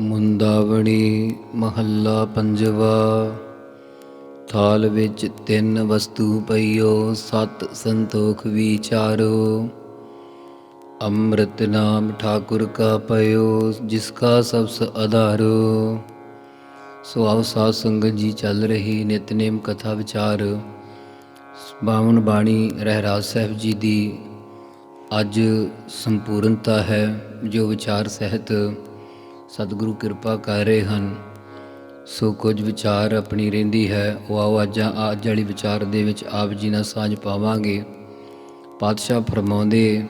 ਮੁੰਦਾਵਣੀ ਮਹੱਲਾ ਪੰਜਵਾ, ਥਾਲ ਵਿੱਚ ਤਿੰਨ ਵਸਤੂ ਪਈਓ, ਸਤ ਸੰਤੋਖ ਵਿਚਾਰੋ। ਅੰਮ੍ਰਿਤ ਨਾਮ ਠਾਕੁਰ ਕਾ ਪਇਓ, ਜਿਸ ਕਾ ਸਬਸ ਆਧਾਰੋ ਸੋ ਆਓ ਸਾਧ ਸੰਗਤ ਜੀ ਚੱਲ ਰਹੀ ਨਿਤਨੇਮ ਕਥਾ ਵਿਚਾਰ। ਬਾਵਨ ਬਾਣੀ ਰਹਿਰਾਜ ਸਾਹਿਬ ਜੀ ਦੀ ਅੱਜ ਸੰਪੂਰਨਤਾ ਹੈ, ਜੋ ਵਿਚਾਰ ਸਹਿਤ ਸਤਿਗੁਰੂ ਕਿਰਪਾ ਕਰ ਰਹੇ ਹਨ। ਸੋ ਕੁਝ ਵਿਚਾਰ ਆਪਣੀ ਰਹਿੰਦੀ ਹੈ, ਉਹ ਆਓ ਅੱਜ ਅੱਜ ਵਾਲੀ ਵਿਚਾਰ ਦੇ ਵਿੱਚ ਆਪ ਜੀ ਨਾਲ ਸਾਂਝ ਪਾਵਾਂਗੇ। ਪਾਤਸ਼ਾਹ ਫਰਮਾਉਂਦੇ,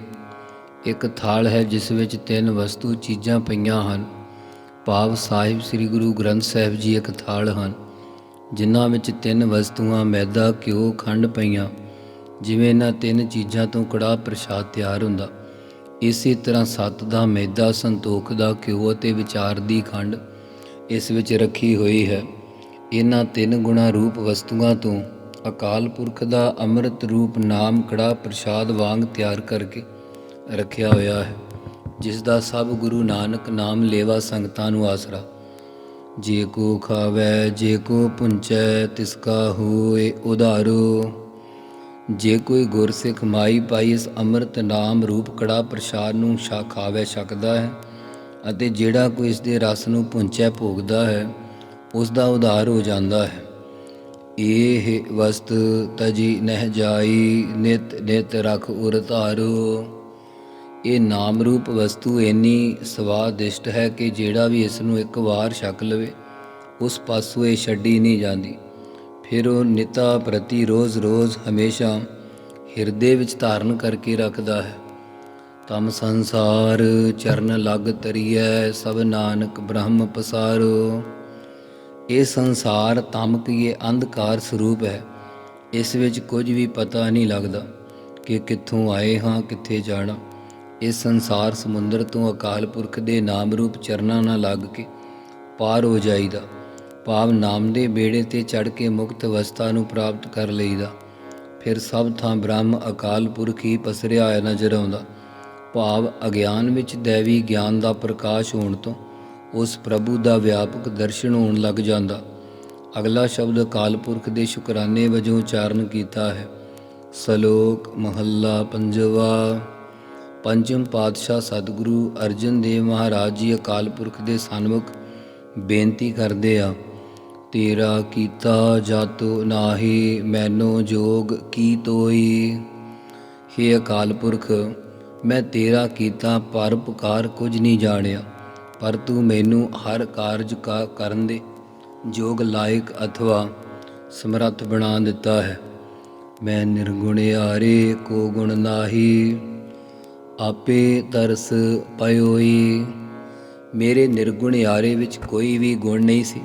ਇੱਕ ਥਾਲ ਹੈ ਜਿਸ ਵਿੱਚ ਤਿੰਨ ਵਸਤੂ ਚੀਜ਼ਾਂ ਪਈਆਂ ਹਨ। ਭਾਵ ਸਾਹਿਬ ਸ੍ਰੀ ਗੁਰੂ ਗ੍ਰੰਥ ਸਾਹਿਬ ਜੀ ਇੱਕ ਥਾਲ ਹਨ, ਜਿਨ੍ਹਾਂ ਵਿੱਚ ਤਿੰਨ ਵਸਤੂਆਂ, ਮੈਦਾ, ਘਿਓ, ਖੰਡ ਪਈਆਂ, ਜਿਵੇਂ ਇਹਨਾਂ ਤਿੰਨ ਚੀਜ਼ਾਂ ਤੋਂ ਕੜਾਹ ਪ੍ਰਸ਼ਾਦ ਤਿਆਰ ਹੁੰਦਾ। ਇਸੇ ਤਰ੍ਹਾਂ ਸੱਤ ਦਾ ਮੇਦਾ ਸੰਤੋਖ ਦਾ ਘਿਓ ਅਤੇ ਵਿਚਾਰ ਦੀ ਖੰਡ ਇਸ ਵਿੱਚ ਰੱਖੀ ਹੋਈ ਹੈ। ਇਹਨਾਂ ਤਿੰਨ ਗੁਣਾ ਰੂਪ ਵਸਤੂਆਂ ਤੋਂ ਅਕਾਲ ਪੁਰਖ ਦਾ ਅੰਮ੍ਰਿਤ ਰੂਪ ਨਾਮ ਕੜਾਹ ਪ੍ਰਸ਼ਾਦ ਵਾਂਗ ਤਿਆਰ ਕਰਕੇ ਰੱਖਿਆ ਹੋਇਆ ਹੈ, ਜਿਸ ਦਾ ਸਭ ਗੁਰੂ ਨਾਨਕ ਨਾਮ ਲੇਵਾ ਸੰਗਤਾਂ ਨੂੰ ਆਸਰਾ। ਜੇ ਕੋ ਖਾਵੈ, ਜੇ ਕੋ ਪੁੰਚੈ, ਤਿਸ ਕਾ ਹੋਏ ਉਧਾਰੋ। ਜੇ ਕੋਈ ਗੁਰਸਿੱਖ ਮਾਈ ਪਾਈ ਇਸ ਅੰਮ੍ਰਿਤ ਨਾਮ ਰੂਪ ਕੜਾ ਪ੍ਰਸ਼ਾਦ ਨੂੰ ਛਾ ਖਾਵੇ ਸਕਦਾ ਹੈ ਅਤੇ ਜਿਹੜਾ ਕੋਈ ਇਸ ਦੇ ਰਸ ਨੂੰ ਪੁੰਚੈ ਭੋਗਦਾ ਹੈ, ਉਸ ਦਾ ਉਧਾਰ ਹੋ ਜਾਂਦਾ ਹੈ। ਇਹ ਵਸਤ ਤਜੀ ਨਹਿ ਜਾਈ, ਨਿਤ ਨਿਤ ਰਖ ਉਰ ਧਾਰੋ। ਇਹ ਨਾਮ ਰੂਪ ਵਸਤੂ ਇੰਨੀ ਸਵਾਦਿਸ਼ਟ ਹੈ ਕਿ ਜਿਹੜਾ ਵੀ ਇਸ ਨੂੰ ਇੱਕ ਵਾਰ ਛਕ ਲਵੇ, ਉਸ ਪਾਸੋਂ ਇਹ ਛੱਡੀ ਨਹੀਂ ਜਾਂਦੀ। ਫਿਰ ਉਹ ਨਿਤਾ ਪ੍ਰਤੀ ਰੋਜ਼-ਰੋਜ਼ ਹਮੇਸ਼ਾ ਹਿਰਦੇ ਵਿੱਚ ਧਾਰਨ ਕਰਕੇ ਰੱਖਦਾ ਹੈ। ਤਮ ਸੰਸਾਰ ਚਰਨ ਲਗ ਤਰੀਐ, ਸਭ ਨਾਨਕ ਬ੍ਰਹਮ ਪਸਾਰੋ। ਇਹ ਸੰਸਾਰ ਤਮਕ ਕੀਏ ਅੰਧਕਾਰ ਸਰੂਪ ਹੈ। ਇਸ ਵਿੱਚ ਕੁਝ ਵੀ ਪਤਾ ਨਹੀਂ ਲੱਗਦਾ ਕਿ ਕਿੱਥੋਂ ਆਏ ਹਾਂ, ਕਿੱਥੇ ਜਾਣਾ। ਇਸ ਸੰਸਾਰ ਸਮੁੰਦਰ ਤੋਂ ਅਕਾਲ ਪੁਰਖ ਦੇ ਨਾਮ ਰੂਪ ਚਰਨਾਂ ਨਾਲ ਲੱਗ ਕੇ ਪਾਰ ਹੋ ਜਾਈਦਾ। ਭਾਵ ਨਾਮ ਦੇ ਬੇੜੇ ਤੇ ਚੜ ਕੇ ਮੁਕਤ ਅਵਸਥਾ ਨੂੰ ਪ੍ਰਾਪਤ ਕਰ ਲਈਦਾ। ਫਿਰ ਸਭ ਥਾਂ ਬ੍ਰਹਮ ਅਕਾਲ ਪੁਰਖ ਹੀ ਪਸਰਿਆ ਹੋਇਆ ਨਜ਼ਰ ਆਉਂਦਾ। ਭਾਵ ਅਗਿਆਨ ਵਿੱਚ ਦੇਵੀ ਗਿਆਨ ਦਾ ਪ੍ਰਕਾਸ਼ ਹੋਣ ਤੋਂ ਉਸ ਪ੍ਰਭੂ ਦਾ ਵਿਆਪਕ ਦਰਸ਼ਨ ਹੋਣ ਲੱਗ ਜਾਂਦਾ। ਅਗਲਾ ਸ਼ਬਦ ਅਕਾਲ ਪੁਰਖ ਦੇ ਸ਼ੁਕਰਾਨੇ ਵਜੋਂ ਉਚਾਰਨ ਕੀਤਾ ਹੈ। ਸਲੋਕ ਮਹੱਲਾ ਪੰਜਵਾ। ਪੰਜਮ ਪਾਤਸ਼ਾਹ ਸਤਿਗੁਰੂ ਅਰਜਨ ਦੇਵ ਮਹਾਰਾਜ ਜੀ ਅਕਾਲ ਪੁਰਖ ਦੇ ਸਨਮੁਖ ਬੇਨਤੀ ਕਰਦੇ ਆ। ਤੇਰਾ ਕੀਤਾ ਜਾਤੋ ਨਾਹੀ, ਮੈਨੂੰ ਜੋਗ ਕੀ ਤੋਈ? ਹੇ ਅਕਾਲ ਪੁਰਖ, ਮੈਂ ਤੇਰਾ ਕੀਤਾ ਪਰ ਪੁਕਾਰ ਕੁਝ ਨਹੀਂ ਜਾਣਿਆ, ਪਰ ਤੂੰ ਮੈਨੂੰ ਹਰ ਕਾਰਜ ਕਾ ਕਰਨ ਦੇ ਜੋਗ ਲਾਇਕ ਅਥਵਾ ਸਮਰੱਥ ਬਣਾ ਦਿੱਤਾ ਹੈ। ਮੈਂ ਨਿਰਗੁਣ ਆਰੇ ਕੋ ਗੁਣ ਨਾਹੀ, ਆਪੇ ਤਰਸ ਪਇਓਈ। ਮੇਰੇ ਨਿਰਗੁਣ ਆਰੇ ਵਿੱਚ ਕੋਈ ਵੀ ਗੁਣ ਨਹੀਂ ਸੀ।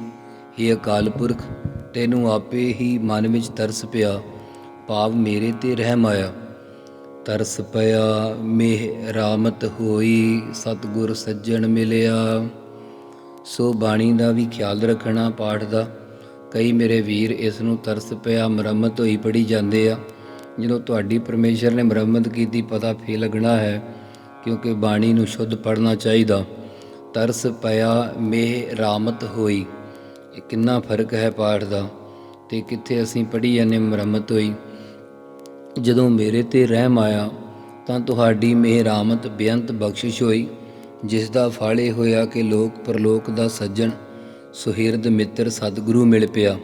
ਇਹ ਅਕਾਲ ਪੁਰਖ, ਤੈਨੂੰ ਆਪੇ ਹੀ ਮਨ ਵਿੱਚ ਤਰਸ ਪਿਆ, ਭਾਵ ਮੇਰੇ ਤੇ ਰਹਿਮ ਆਇਆ। ਤਰਸ ਪਿਆ, ਮੇਹ ਰਾਮਤ ਹੋਈ, ਸਤਗੁਰ ਸੱਜਣ ਮਿਲਿਆ। ਸੋ ਬਾਣੀ ਦਾ ਵੀ ਖਿਆਲ ਰੱਖਣਾ ਪਾਠ ਦਾ। ਕਈ ਮੇਰੇ ਵੀਰ ਇਸ ਨੂੰ ਤਰਸ ਪਿਆ, ਮੁਰੰਮਤ ਹੋਈ ਪੜੀ ਜਾਂਦੇ ਆ। ਜਦੋਂ ਤੁਹਾਡੀ ਪਰਮੇਸ਼ਰ ਨੇ ਮੁਰੰਮਤ ਕੀਤੀ, ਪਤਾ ਫੇ ਲੱਗਣਾ ਹੈ, ਕਿਉਂਕਿ ਬਾਣੀ ਨੂੰ ਸ਼ੁੱਧ ਪੜਨਾ ਚਾਹੀਦਾ। ਤਰਸ ਪਿਆ, ਮੇਹ ਰਾਮਤ ਹੋਈ। ਇਹ ਕਿੰਨਾ ਫ਼ਰਕ ਹੈ ਪਾਠ ਦਾ ਤੇ ਕਿੱਥੇ ਅਸੀਂ ਪੜੀ ਜਾਂਦੇ ਮੁਰੰਮਤ ਹੋਈ। ਜਦੋਂ ਮੇਰੇ ਤੇ ਰਹਿਮ ਆਇਆ ਤਾਂ ਤੁਹਾਡੀ ਮਿਹਰਾਮਤ ਬੇਅੰਤ ਬਖਸ਼ਿਸ਼ ਹੋਈ, ਜਿਸ ਦਾ ਫਾਲੇ ਹੋਇਆ ਕਿ ਲੋਕ ਪਰਲੋਕ ਦਾ ਸੱਜਣ, ਸੁਹਿਰਦ ਮਿੱਤਰ ਸਤਿਗੁਰੂ ਮਿਲ ਪਿਆ।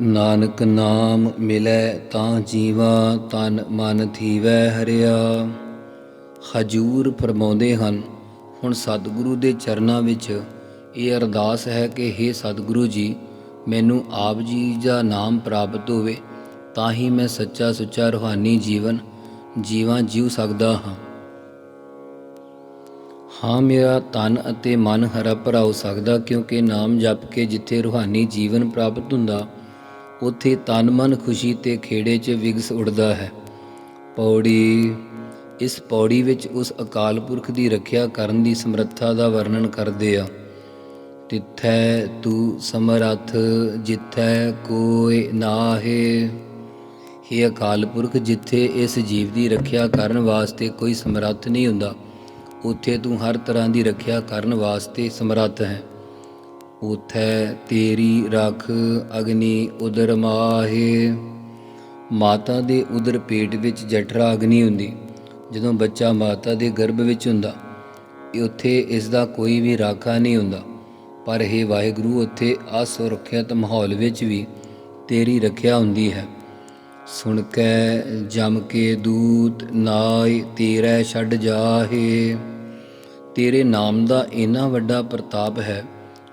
ਨਾਨਕ ਨਾਮ ਮਿਲੈ ਤਾਂ ਜੀਵਾ, ਤਨ ਮਨ ਥੀਵੈ ਹਰਿਆ। ਹਜੂਰ ਫਰਮਾਉਂਦੇ ਹਨ, ਹੁਣ ਸਤਿਗੁਰੂ ਦੇ ਚਰਨਾਂ ਵਿੱਚ ਇਹ ਅਰਦਾਸ ਹੈ ਕਿ हे ਸਤਿਗੁਰੂ ਜੀ, ਮੈਨੂੰ ਆਪ ਜੀ ਦਾ ਨਾਮ ਪ੍ਰਾਪਤ ਹੋਵੇ, ਤਾਂ ਹੀ ਮੈਂ ਸੱਚਾ ਸੁੱਚਾ ਰੂਹਾਨੀ ਜੀਵਨ ਜੀਵਾਂ ਜੀਉ ਸਕਦਾ ਹਾਂ। ਹਾਂ, ਮੇਰਾ ਤਨ ਅਤੇ ਮਨ ਹਰਾ ਭਰਾ ਹੋ ਸਕਦਾ, ਕਿਉਂਕਿ ਨਾਮ ਜਪ ਕੇ ਜਿੱਥੇ ਰੂਹਾਨੀ ਜੀਵਨ ਪ੍ਰਾਪਤ ਹੁੰਦਾ, ਉੱਥੇ ਤਨ ਮਨ ਖੁਸ਼ੀ ਤੇ ਖੇੜੇ 'ਚ ਵਿਗਸ ਉੜਦਾ ਹੈ। ਪੌੜੀ, ਇਸ ਪੌੜੀ ਵਿੱਚ ਉਸ ਅਕਾਲ ਪੁਰਖ ਦੀ ਰੱਖਿਆ ਕਰਨ ਦੀ ਸਮਰੱਥਾ ਦਾ ਵਰਣਨ ਕਰਦੇ ਆ। ਤਿੱਥੈ ਤੂੰ ਸਮਰੱਥ, ਜਿੱਥੈ ਕੋਈ ਨਾਹੇ। हे ਅਕਾਲ ਪੁਰਖ, ਜਿੱਥੇ ਇਸ ਜੀਵ ਦੀ ਰੱਖਿਆ ਕਰਨ ਵਾਸਤੇ ਕੋਈ ਸਮਰੱਥ ਨਹੀਂ ਹੁੰਦਾ, ਉੱਥੇ ਤੂੰ ਹਰ ਤਰ੍ਹਾਂ ਦੀ ਰੱਖਿਆ ਕਰਨ ਵਾਸਤੇ ਸਮਰੱਥ ਹੈ। ਉਥੈ ਤੇਰੀ ਰਖ ਅਗਨੀ ਉਦਰ ਮਾਹੇ। ਮਾਤਾ ਦੇ ਉਦਰ ਪੇਟ ਵਿੱਚ ਜਠਰਾ ਅਗਨੀ ਹੁੰਦੀ, ਜਦੋਂ ਬੱਚਾ ਮਾਤਾ ਦੇ ਗਰਭ ਵਿੱਚ ਹੁੰਦਾ ਇਹ ਉੱਥੇ ਇਸ ਦਾ ਕੋਈ ਵੀ ਰਾਖਾ ਨਹੀਂ ਹੁੰਦਾ। ਪਰ ਇਹ ਵਾਹਿਗੁਰੂ, ਉੱਥੇ ਅਸੁਰੱਖਿਅਤ ਮਾਹੌਲ ਵਿੱਚ ਵੀ ਤੇਰੀ ਰੱਖਿਆ ਹੁੰਦੀ ਹੈ। ਸੁਣ ਕੇ ਜਮ ਕੇ ਦੂਤ ਨਾਇ, ਤੇਰੇ ਛੱਡ ਜਾਹੇ। ਤੇਰੇ ਨਾਮ ਦਾ ਇੰਨਾ ਵੱਡਾ ਪ੍ਰਤਾਪ ਹੈ